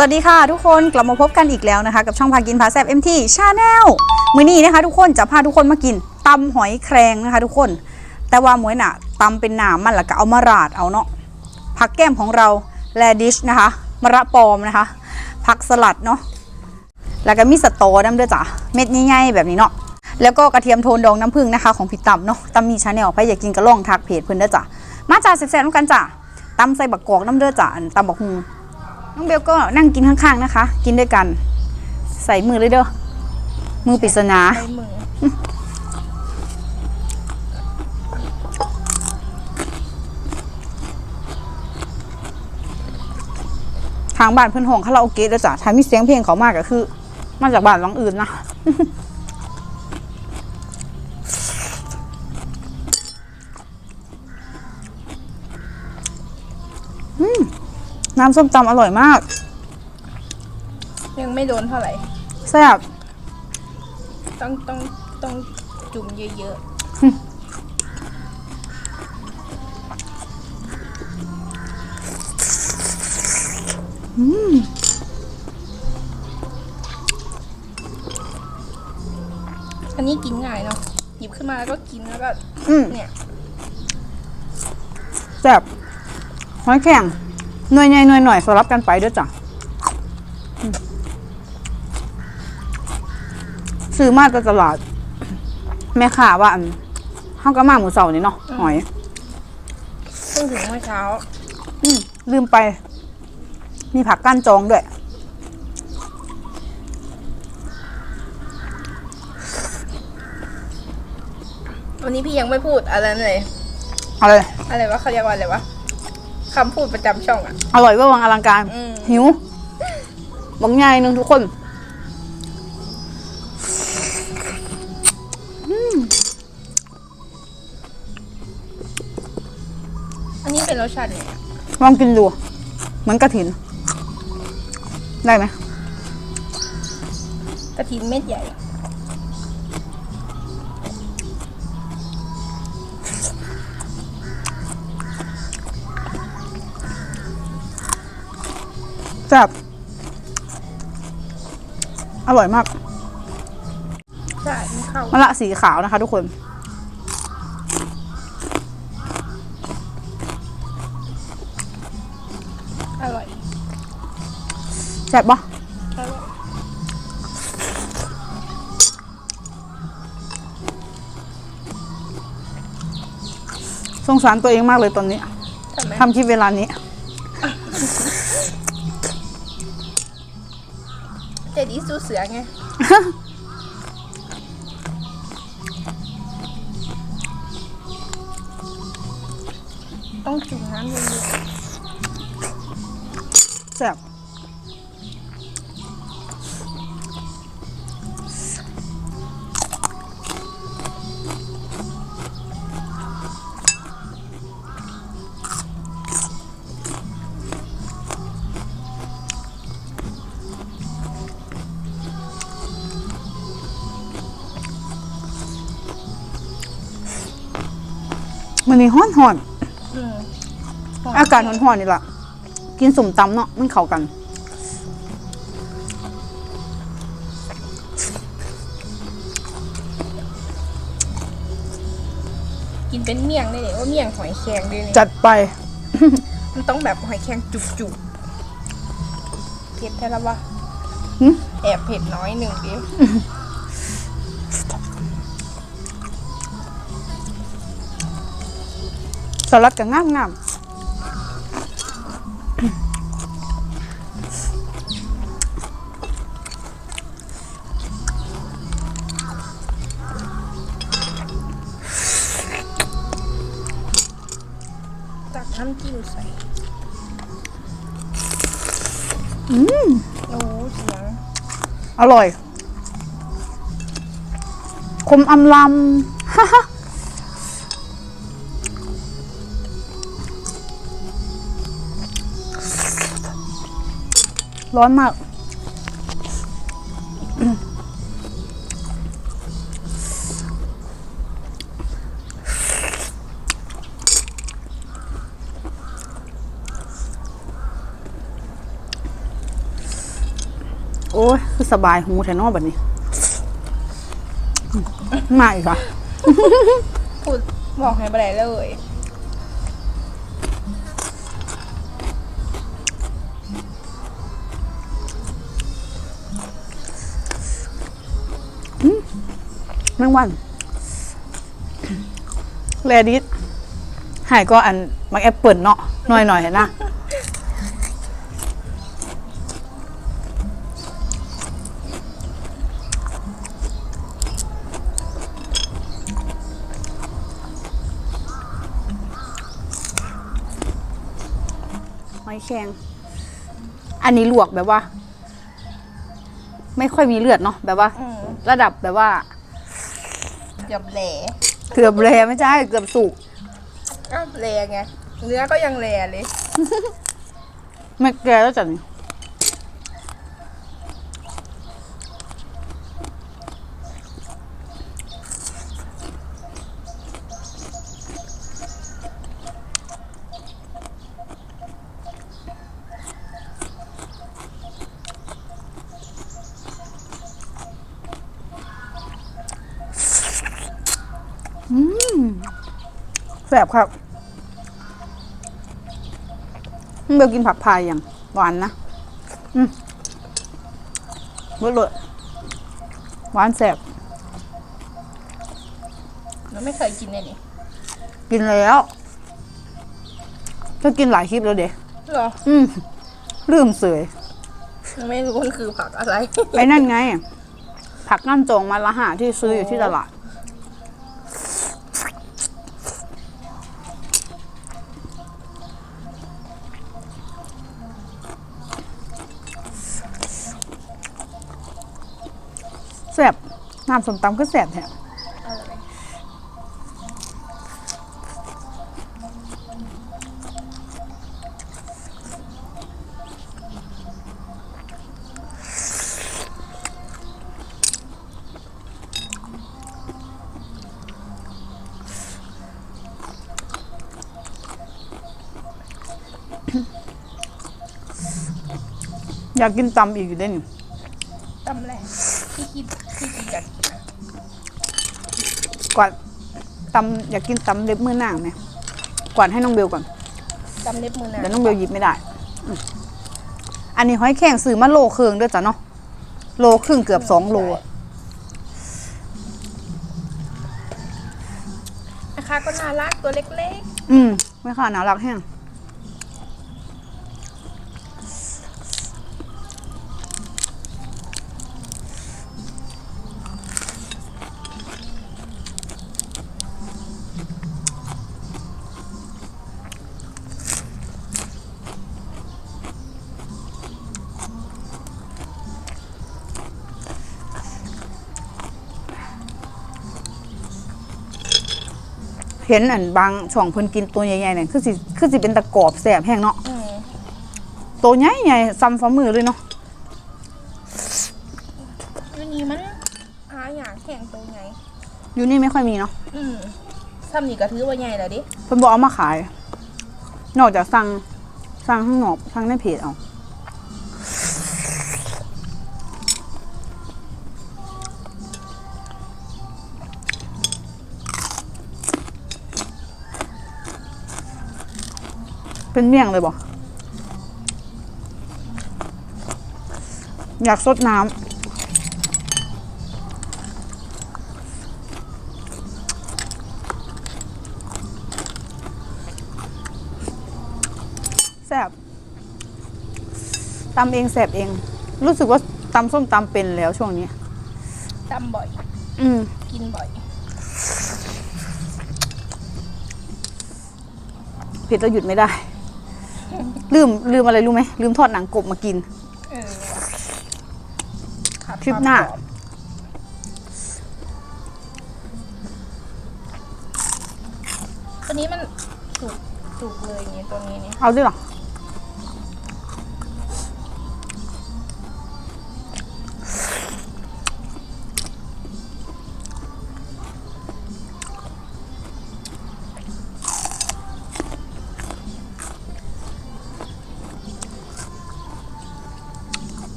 สวัสดีค่ะทุกคนกลับมาพบกันอีกแล้วนะคะ กับช่องพากินพาแซบเอ็มทีชาแนลมื้อนี้นะคะ ทุกคนจะพาทุกคนมากินตำหอยแครงนะคะ ทุกคน แต่ว่าหมวยน่ะตำเป็นหนามมันแล้วก็เอามาราดเอาเนาะผักแก้มของเราแลดิชนะคะมะระปอมนะคะ ผักสลัดเนาะแล้วก็มีสตอน้ำเด้อจ้ะเม็ดใหญ่ๆแบบนี้เนาะแล้วก็กระเทียมโทนดองน้ำผึ้งนะคะของพี่ตำเนาะตำมีชาแนลไปอยากกินก็ลองทักเพจเพิ่อนเด้อจ้ะมาจ้าแซ่บๆน้ำกันจ้ะตำใส่บักกอกน้ำเด้อจ้ะตำบักฮุง น้องเบลก็นั่งกินข้างๆนะคะ กินด้วยกัน ใส่มือเลยเด้อมือปริศนาใช้มือทางบ้านเพื่อนหงคาราโอเกะเด้อจ้ะถ้ามีเสียงเพลงเขามากก็คือ มาจากบ้านหลังอื่นนะ น้ำส้มตำอร่อยมาก ยังไม่โดนเท่าไหร่แซ่บต้องต้องต้องจุ่มเยอะๆอันนี้กินง่ายเนาะหยิบขึ้นมาแล้วก็กินแล้วก็อืมเนี่ย แซ่บหอยแข็ง หน่วยใหญ่หน่วยหน่อยสลับกันไปเด้วยจ้ะอืมซื้อมาจากตลาด แม่ค้าว่าอันห้างก็มาหมูเสานี่เนาะหอยเพิ่งถึงเมื่อเช้า อืมลืมไป มีผักก้านจองด้วยวันนี้พี่ยังไม่พูดอะไรเลย อะไร อะไรวะเขาเรียกว่าอะไรวะ คำพูดประจำช่องอะ อร่อยเว่าวังอลังการ อืม หิวบังใหญ่หนึงทุกคนอันนี้เป็นรสชาติเนี่ยลองกินดู เหมือนกระถิน ได้ไหม กระถินเม็ดใหญ่ แซ่บอร่อยมากใช่มันเข้ามะละสีขาวนะคะ ทุกคน อร่อยแซ่บปะอร่อยสงสารตัวเองมากเลยตอนนี้ทำไมทำคลิปเวลานี้ ใจดีสู้ เสือไง ต้องจุ่มน้ำเยอะๆแซ่บ มันนี่ฮ้อนหอนๆอืมๆอากาศฮ้อนๆนี่แหละกินสมตำเนาะมันเข้ากัน กินเป็นเมี่ยงได้เลยว่าเมี่ยงหอยแครงด้วยเนี่ยจัดไป มันต้องแบบหอยแครงจุกๆเผ็ดแค่ละวะหึ แอบเผ็ดน้อยหนึ่งดิ สลัดกับงามงามตักน้ำจิ้มใส่ อืม โอ้เสียงอร่อย คมอำลำ ร้อนมาก โอ้ยคือสบายหูแทนอแบบนี้มาอีกค่ะ พูดบอกให้ไปเลย แมงวันแรดิสหายก็อันมักแอปเปิลเนาะหน่อยหน่อยๆเห็นนะหอยแครงอันนี้ลวกแบบว่า ไม่ค่อยมีเลือดเนาะแบบว่าอืมระดับแบบว่า เกือบแหล่เกือบแลไม่ใช่เกือบสุกก็แหล่ไง เนื้อก็ยังแหล่เลย ไม่แกแล้วจัน อืม แสบครับเบลกินผักพายอย่างหวานนะอืมเบิดเลยหวานแสบเราไม่เคยกินเลยนี่กินแล้วก็กินหลายคลิปแล้วเด็หรอ อืมลืมเสยไม่รู้มันคือผักอะไร ไปนั่นไง ผักน้ำจงมาละหาที่ซื้ออยู่ที่ตลาด แสบ น้ำสมตำก็แสบแท้อะไรอยากกินตำอีกอยู่เด้นี่ตำแหล่ที่คิดที่คิดกันกินนะ กวาดตำอยากกินตำเล็บมือนางไหมกวาดให้น้องเบลก่อนตำเล็บมือนางเดี๋ยวน้องเบลหยิบไม่ได้อืมอันนี้ห้อยแข็งซื้อมาโลครึ่งด้วยจ้ะเนาะโลครึ่งเกือบสองโลอะนะคะก็น่ารักตัวเล็กอืมไม่ค่ะน่ารักแห้ง เห็นอันบางช่องเพิ่นกินตัวใหญ่ๆเนี่ยคือสิคือสิเป็นตะกรอบแสบแห้งเนาะๆอืมตัวใหญ่ๆซ้ำฝ่ามือเลยเนาะอันนี้มันหาอย่างแข็งตัวไงอยู่นี่ไม่ค่อยมีเนาะอืมซ้ำนี่ก็ถือว่าใหญ่แล้วดิ เพิ่นบอกเอามาขาย นอกจากสั่งสั่งข้างนอกสั่งในเพจเอา เป็นเมี่ยงเลยบอกอยากซดน้ำแซ่บตำเองแซ่บเอง รู้สึกว่าตำส้มตำเป็นแล้วช่วงนี้ตำบ่อย อืมกินบ่อยเผ็ดแล้วหยุดไม่ได้ ลืมลืมอะไรรู้ไหมลืมทอดหนังกบมากินเออว่ะขาดคลิปหน้าควมกรอบตัวนี้มันสุกสุกเลยไงตัวนี้เนี่ยเอาด้วยเหรอ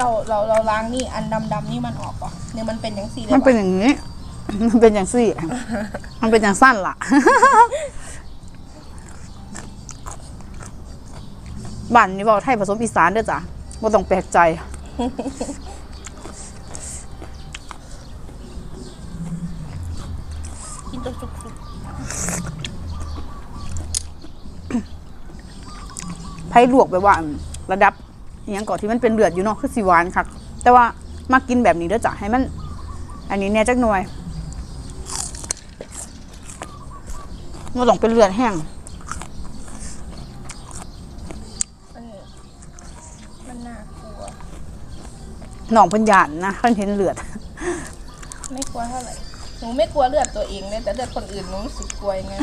เราเราเราล้างนี่อันดำๆนี่มันออกป่ะเนี่ยมันเป็นอย่างสีเลยมันเป็นวะอย่างนี้ มันเป็นอย่างซี่ มันเป็นอย่างสั้นล่ะบ้านนี้บอกไทยผสมอีสานเด้อจ้ะบ่ต้องแปลกใจกินตัวสุกไผ่ลวกแบบว่าอืมระดับอห ยังก่อนที่มันเป็นเลือดอยู่เนาะคือสีหวานคักแต่ว่ามากินแบบนี้เด้อจ้ะให้มัน อันนี้แน่จักหน่วยบ่ต้องเป็นเลือดแห้งๆมันมันน่ากลัวหนองเพิ่นหยานนะเพิ่นเห็นเลือด ไม่กลัวเท่าไหร่หนูไม่กลัวเลือดตัวเองเลยแต่เลือดคนอื่นหนูรู้สึกกลัวยังไง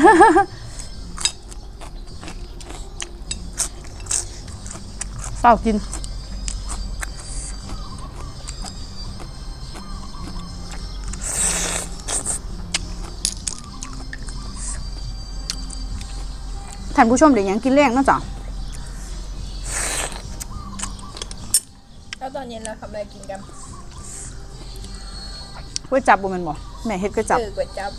เศร้ากิน ท่านผู้ชมเดี๋ยวยังกินแรงเนาะจ้ะแล้วตอนเย็นเราทำอะไรกินกันก๋วยจับบ่แม่นบ่แม่เฮ็ดก๋วยจับเออก๋วยจับ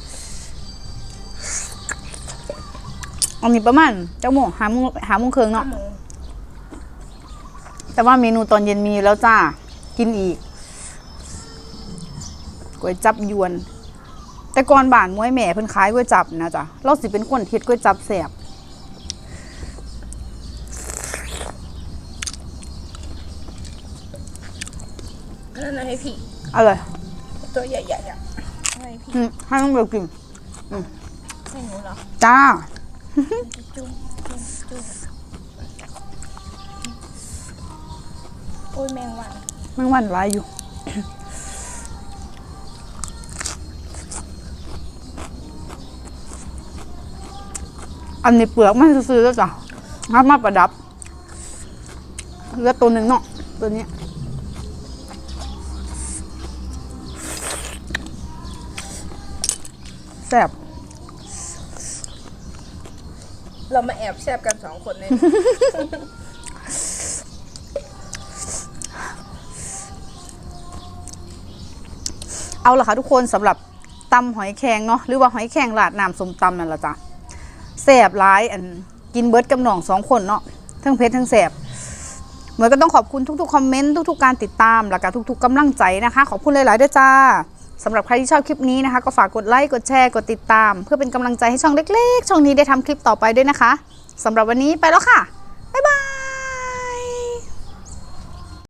อันนี้ประมาณเจ้าโมงหาโมงหาโมงครึ่งข้าเนาะวหมูแต่ว่าเมนูตอนเย็นมีแล้วจ้า กินอีกก๋วยจับยวน แต่ก่อนบ้านมวยแม่เพิ่นขายก๋วยจับนะจ๊ะเราสิเป็นคนเฮ็ดก๋วยจับแซ่บ นนั่นให้พี่อร่อยตัวใหญ่ๆอะให้พี่อืมให้น้องเบลกินให้หนูเหรอจ้าจุ้มจุ้มจุ้มโอ้ยแมงวันแมันวันหลายอยู่อันนี้เปลือกมันซื้อๆแล้วจ้ะมามาประดับเหลือตัวหนึ่งเนาะตัวนี้ แซ่บเรามาแอบแซบกันสองคนเลยเอาละค่ะทุกคนสำหรับตำหอยแครงเนาะหรือว่าหอยแครงราดน้ำส้มตำนั่นแหละจ้ะแสบร้ายอันกินเบิร์ดกับหน่องสองคนเนาะทั้งเพชรทั้งแสบเหมือนก็ต้องขอบคุณทุกๆคอมเมนต์ทุกๆการติดตามแล้วก็ทุกๆกำลังใจนะคะ ขอบคุณหลายๆด้วยจ้า สำหรับใครที่ชอบคลิปนี้นะคะ ก็ฝากกดไลค์กดแชร์กดติดตาม เพื่อเป็นกำลังใจให้ช่องเล็กๆ ช่องนี้ได้ทำคลิปต่อไปด้วยนะคะสำหรับวันนี้ไปแล้วค่ะ บ๊ายบาย